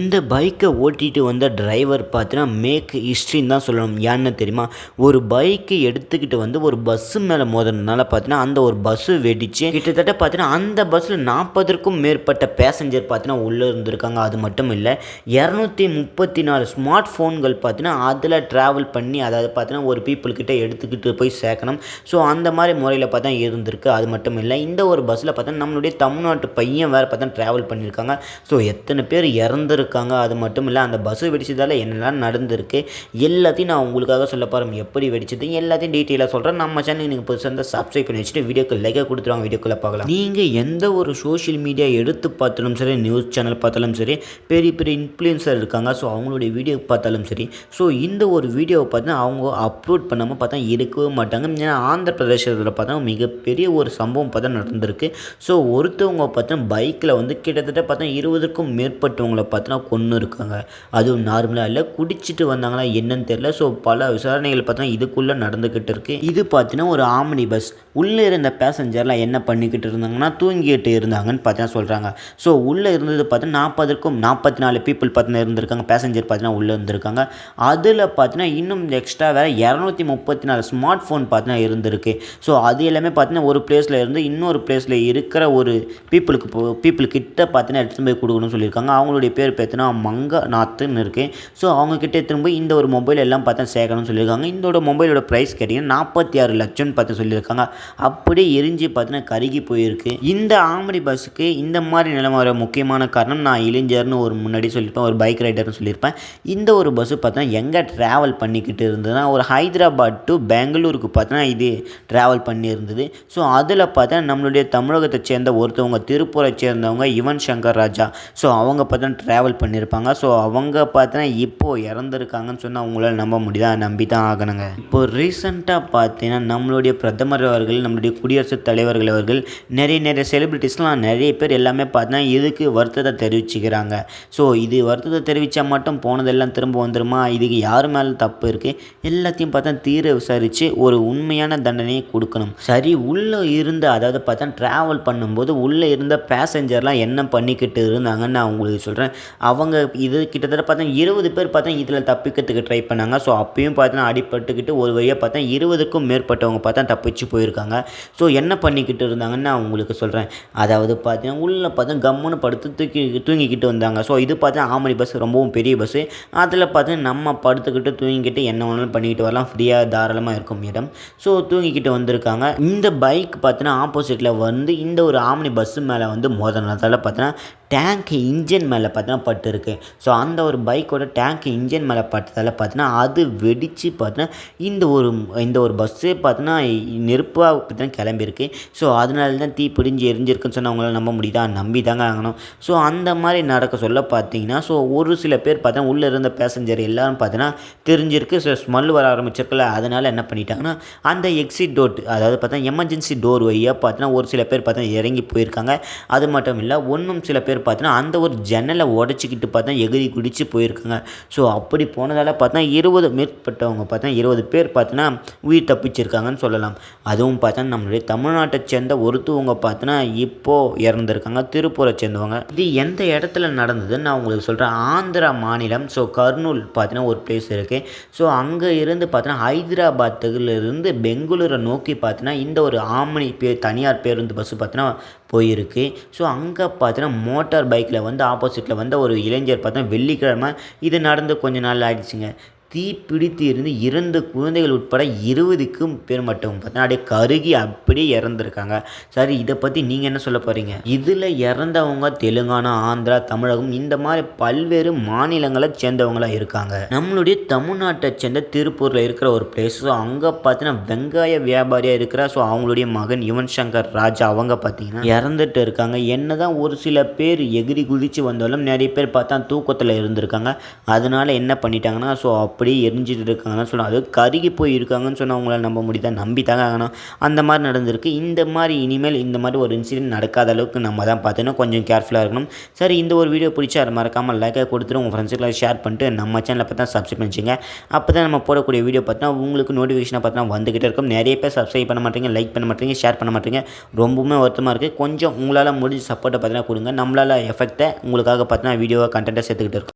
இந்த பைக்கை ஓட்டிகிட்டு வந்த டிரைவர் பார்த்தீங்கன்னா மேக் ஹிஸ்ட்ரின்னு தான் சொல்லணும். ஏன்னு தெரியுமா? ஒரு பைக்கை எடுத்துக்கிட்டு வந்து ஒரு பஸ்ஸு மேலே மோதினால பார்த்தீங்கன்னா அந்த ஒரு பஸ்ஸு வெடிச்சு கிட்டத்தட்ட பார்த்தீங்கன்னா அந்த பஸ்ஸில் நாற்பதற்கும் மேற்பட்ட பேசஞ்சர் பார்த்தீங்கன்னா உள்ளே இருந்திருக்காங்க. அது மட்டும் இல்லை இரநூத்தி முப்பத்தி நாலு ஸ்மார்ட் ஃபோன்கள் பார்த்தீங்கன்னா அதில் ட்ராவல் பண்ணி அதாவது பார்த்தீங்கன்னா ஒரு பீப்புள்கிட்ட எடுத்துக்கிட்டு போய் சேர்க்கணும். ஸோ அந்த மாதிரி முறையில் பார்த்தா இருந்திருக்கு. அது மட்டும் இல்லை இந்த ஒரு பஸ்ஸில் பார்த்தா நம்மளுடைய தமிழ்நாட்டு பையன் வேறு பார்த்தா ட்ராவல் பண்ணியிருக்காங்க. ஸோ எத்தனை பேர் இறந்துருக்காங்க அது மட்டும் இல்லை அந்த பஸ்ஸு வெடிச்சதால் என்னெல்லாம் நடந்திருக்கு எல்லாத்தையும் நான் உங்களுக்காக சொல்ல போகிறேன் எப்படி வெடிச்சது எல்லாத்தையும் டீட்டெயிலாக சொல்கிறேன் நம்ம சேனல் நீங்கள் புதுசாக இருந்தால் சப்ஸ்கிரைப் பண்ணி வச்சுட்டு வீடியோக்கு லைக்காக கொடுத்துருவாங்க வீடியோக்குள்ளே பார்க்கலாம். நீங்கள் எந்த ஒரு சோஷியல் மீடியா எடுத்து பார்த்தாலும் சரி நியூஸ் சேனல் பார்த்தாலும் சரி பெரிய பெரிய இன்ஃப்ளூயன்சர் இருக்காங்க. ஸோ அவங்களுடைய வீடியோ பார்த்தாலும் சரி ஸோ இந்த ஒரு வீடியோவை பார்த்தா அவங்க அப்லோட் பண்ணாமல் பார்த்தா இருக்கவே மாட்டாங்க. ஏன்னா ஆந்திர பிரதேசத்தில் பார்த்தா மிகப்பெரிய ஒரு சம்பவம் பார்த்தா நடந்திருக்கு. ஸோ ஒருத்தவங்க பார்த்தா பைக்கில் வந்து கிட்டத்தட்ட பார்த்தா இருபதுக்கும் மேற்பட்டவங்களை பார்த்தா கொன்று இருக்காங்க. அதுவும் நார்மலாக இல்லை குடிச்சிட்டு வந்தாங்களா என்னன்னு தெரியல. ஸோ பல விசாரணைகள் பார்த்தா இதுக்குள்ளே நடந்துக்கிட்டு இருக்கு. இது பார்த்தீங்கன்னா ஒரு ஆம்னி பஸ் உள்ளே இருந்த பேசஞ்சர்லாம் என்ன பண்ணிக்கிட்டு இருந்தாங்கன்னா தூங்கிட்டு இருந்தாங்கன்னு பார்த்தீங்கன்னா சொல்கிறாங்க ஸோ உள்ளே இருந்தது பார்த்தீங்கன்னா நாற்பதுக்கும் நாற்பத்தி நாலு பீப்புள் பார்த்தீங்கன்னா இருந்திருக்காங்க. பேசஞ்சர் பார்த்தீங்கன்னா உள்ளே இருந்திருக்காங்க. அதில் பார்த்தீங்கன்னா இன்னும் எக்ஸ்ட்ரா வேறு இரநூத்தி முப்பத்தி நாலு ஸ்மார்ட் ஃபோன் பார்த்தீங்கன்னா இருந்திருக்கு. ஸோ அது எல்லாமே பார்த்தீங்கன்னா ஒரு பிளேஸில் இருந்து இன்னொரு பிளேஸில் இருக்கிற ஒரு பீப்புளுக்கு பீப்புள் கிட்ட பார்த்தீங்கன்னா எடுத்து போய் கொடுக்கணும்னு சொல்லியிருக்காங்க. அவங்களுடைய பேர் பார்த்தீங்கன்னா மங்கநாத்துன்னு இருக்குது ஸோ அவங்கக்கிட்ட திரும்ப இந்த ஒரு மொபைல் எல்லாம் பார்த்தா சேர்க்கணும்னு சொல்லியிருக்காங்க. இந்த மொபைலோட ப்ரைஸ் கேட்டிங்கன்னா நாற்பத்தி ஆறு லட்சம்னு பார்த்து சொல்லியிருக்காங்க. அப்படியே எரிஞ்சு பார்த்தீங்கன்னா கருகி போயிருக்கு. இந்த ஆம்படி பஸ்ஸுக்கு இந்த மாதிரி நிலைமை வர முக்கியமான காரணம் நான் இளைஞர்னு ஒரு முன்னாடி சொல்லியிருப்பேன் ஒரு பைக் ரைடர்னு சொல்லியிருப்பேன். இந்த ஒரு பஸ்ஸு பார்த்தா எங்கே ட்ராவல் பண்ணிக்கிட்டு இருந்ததுன்னா ஒரு ஹைதராபாத் டு பெங்களூருக்கு பார்த்தா இது ட்ராவல் பண்ணியிருந்தது. ஸோ அதில் பார்த்தா நம்மளுடைய தமிழகத்தை சேர்ந்த ஒருத்தவங்க திருப்பூரை சேர்ந்தவங்க யுவன் சங்கர் ராஜா. ஸோ அவங்க பார்த்தா ட்ராவல் பண்ணியிருப்பாங்க ஸோ அவங்க பார்த்தீங்கன்னா இப்போது இறந்துருக்காங்கன்னு சொன்னால் அவங்களால நம்ப முடியுதா? நம்பி தான் ஆகணுங்க. இப்போ ரீசெண்டாக பார்த்தீங்கன்னா நம்மளுடைய பிரதமர் அவர்கள் நம்மளுடைய குடியரசுத் தலைவர்கள் அவர்கள் நிறைய நிறைய செலிபிரிட்டிஸ்லாம் நிறைய பேர் எல்லாமே பார்த்தீங்கன்னா இதுக்கு வருத்தத்தை தெரிவிச்சுக்கிறாங்க. ஸோ இது வருத்தத்தை தெரிவித்தா மட்டும் போனதெல்லாம் திரும்ப வந்துருமா? இதுக்கு யார் மேலே தப்பு இருக்குது எல்லாத்தையும் பார்த்தா தீர விசாரித்து ஒரு உண்மையான தண்டனையை கொடுக்கணும். சரி உள்ளே இருந்து அதாவது பார்த்தா ட்ராவல் பண்ணும்போது உள்ளே இருந்த பேசஞ்சர்லாம் என்ன பண்ணிக்கிட்டு இருந்தாங்கன்னு நான் உங்களுக்கு சொல்கிறேன் அவங்க இது கிட்டத்தட்ட பார்த்தா இருபது பேர் பார்த்தா இதில் தப்பிக்கிறதுக்கு ட்ரை பண்ணாங்க. ஸோ அப்பயும் பார்த்தா அடிபட்டுக்கிட்டு ஒரு வழியாக பார்த்தா இருபதுக்கும் மேற்பட்டவங்க பார்த்தா தப்பிச்சு போயிருக்காங்க. ஸோ என்ன பண்ணிக்கிட்டு இருந்தாங்கன்னு நான் உங்களுக்கு சொல்கிறேன் அதாவது பார்த்தீங்கன்னா உள்ளே பார்த்தா கம்முன்னு படுத்து தூக்கி தூங்கிக்கிட்டு வந்தாங்க. ஸோ இது பார்த்தா ஆமணி பஸ் ரொம்பவும் பெரிய பஸ்ஸு அதில் பார்த்தா நம்ம படுத்துக்கிட்டு தூங்கிக்கிட்டு என்ன வேணாலும் பண்ணிக்கிட்டு வரலாம். ஃப்ரீயாக தாராளமாக இருக்கும் இடம் ஸோ தூங்கிக்கிட்டு வந்திருக்காங்க. இந்த பைக் பார்த்தீங்கன்னா ஆப்போசிட்டில் வந்து இந்த ஒரு ஆம்னி பஸ்ஸு மேலே வந்து மோதினதால பார்த்தீங்கன்னா டேங்க்கு இன்ஜின் மேலே பார்த்தீங்கன்னா பட்டிருக்கு ஸோ அந்த ஒரு பைக்கோட டேங்க் இன்ஜின் மேலே பட்டதால் பார்த்தீங்கன்னா அது வெடித்து பார்த்தீங்கன்னா இந்த ஒரு இந்த ஒரு பஸ்ஸே பார்த்தீங்கன்னா நெருப்பாக பார்த்தீங்கன்னா கிளம்பியிருக்கு. ஸோ அதனால தான் தீ பிடிஞ்சு எரிஞ்சிருக்குன்னு சொன்னால் அவங்களால நம்ப முடியுதா? நம்பி தாங்க ஆகணும். ஸோ அந்த மாதிரி நடக்க சொல்ல பார்த்தீங்கன்னா ஸோ ஒரு சில பேர் பார்த்தா உள்ளே இருந்த பேசஞ்சர் எல்லாரும் பார்த்தீங்கன்னா தெரிஞ்சிருக்கு. ஸோ ஸ்மெல் வர ஆரம்பிச்சிருக்குல்ல அதனால் என்ன பண்ணிட்டாங்கன்னா அந்த எக்ஸிட் டோர் அதாவது பார்த்தா எமர்ஜென்சி டோர் வழியாக பார்த்தீங்கன்னா ஒரு சில பேர் பார்த்தா இறங்கி போயிருக்காங்க. அது மட்டும் இல்லை ஒன்றும் சில பேர் பார்த்தீங்கன்னா அந்த ஒரு ஜன்னலை உடச்சிக்கிட்டு பார்த்தா எகிரி குடித்து போயிருக்காங்க. ஸோ அப்படி போனதால் பார்த்தா இருபது மேற்பட்டவங்க பார்த்தா இருபது பேர் பார்த்தீங்கன்னா உயிர் தப்பிச்சிருக்காங்கன்னு சொல்லலாம். அதுவும் பார்த்தா நம்மளுடைய தமிழ்நாட்டை சேர்ந்த ஒருத்தவங்க பார்த்தீங்கன்னா இப்போது இறந்துருக்காங்க திருப்பூரை சேர்ந்தவங்க. இது எந்த இடத்துல நடந்ததுன்னு நான் உங்களுக்கு சொல்கிறேன் ஆந்திரா மாநிலம் ஸோ கர்னூல் பார்த்தீங்கன்னா ஒரு பிளேஸ் இருக்குது ஸோ அங்கே இருந்து பார்த்தீங்கன்னா ஹைதராபாத்துலேருந்து பெங்களூரை நோக்கி பார்த்தீங்கன்னா இந்த ஒரு ஆமணி பே தனியார் பேருந்து பஸ்ஸு பார்த்தீங்கன்னா போயிருக்கு. ஸோ அங்கே பார்த்தீங்கன்னா மோட்டார் பைக்கில் வந்து ஆப்போசிட்டில் வந்த ஒரு இளைஞர் பார்த்தா வெள்ளிக்கிழமை இது நடந்து கொஞ்ச நாள் ஆயிடுச்சுங்க. தீ பிடித்து இருந்து இரண்டு குழந்தைகள் உட்பட இருபதுக்கும் பேர் மட்டும் பார்த்தீங்கன்னா அப்படியே கருகி அப்படியே இறந்துருக்காங்க. சரி இதை பற்றி நீங்கள் என்ன சொல்ல போகிறீங்க இதில் இறந்தவங்க தெலுங்கானா ஆந்திரா தமிழகம் இந்த மாதிரி பல்வேறு மாநிலங்களை சேர்ந்தவங்களாக இருக்காங்க. நம்மளுடைய தமிழ்நாட்டை சேர்ந்த திருப்பூரில் இருக்கிற ஒரு பிளேஸ் ஸோ அங்கே பார்த்தீங்கன்னா வெங்காய வியாபாரியாக இருக்கிற ஸோ அவங்களுடைய மகன் யுவன் சங்கர் ராஜா அவங்க பார்த்தீங்கன்னா இறந்துட்டு இருக்காங்க. என்ன தான் ஒரு சில பேர் எகிரி குதித்து வந்தாலும் நிறைய பேர் பார்த்தா தூக்கத்தில் இருந்திருக்காங்க. அதனால என்ன பண்ணிட்டாங்கன்னா ஸோ அப்போ அப்படியே எரிஞ்சிட்டு இருக்காங்கன்னு சொல்லலாம் அது கருகி போய் இருக்காங்கன்னு சொன்னால் அவங்களால நம்ப முடியுதா? நம்பி தாங்க ஆகணும். அந்த மாதிரி நடந்திருக்கு. இந்த மாதிரி இனிமேல் இந்த மாதிரி ஒரு இன்சிடென்ட் நடக்காத அளவுக்கு நம்ம தான் பார்த்தீங்கன்னா கொஞ்சம் கேர்ஃபுல்லாக இருக்கணும். சரி இந்த ஒரு வீடியோ பிடிச்சா அது மறக்காமல் லைக்காக கொடுத்துட்டு உங்கள் ஃப்ரெண்ட்ஸுக்கெல்லாம் ஷேர் பண்ணிட்டு நம்ம சேனலை பார்த்தா சப்ஸ்கிரைப் பண்ணிச்சுங்க. அப்போ தான் நம்ம போடக்கூடிய வீடியோ பார்த்தா உங்களுக்கு நோட்டிஃபிகேஷனை பார்த்தா வந்துக்கிட்டே இருக்கும். நிறைய பேர் சப்ஸ்கிரைப் பண்ண மாட்டீங்க லைக் பண்ண மாட்டீங்க ஷேர் பண்ண மாட்டீங்க. ரொம்பவுமே வருத்தமாக இருக்குது கொஞ்சம் உங்களால் முடிஞ்ச சப்போர்ட்டை பார்த்தீங்கன்னா கொடுங்க. நம்மளால் எஃபெக்ட்டை உங்களுக்காக பார்த்தீங்கன்னா வீடியோவை கண்டென்ட்டாக சேர்த்துக்கிட்டு இருக்கும்.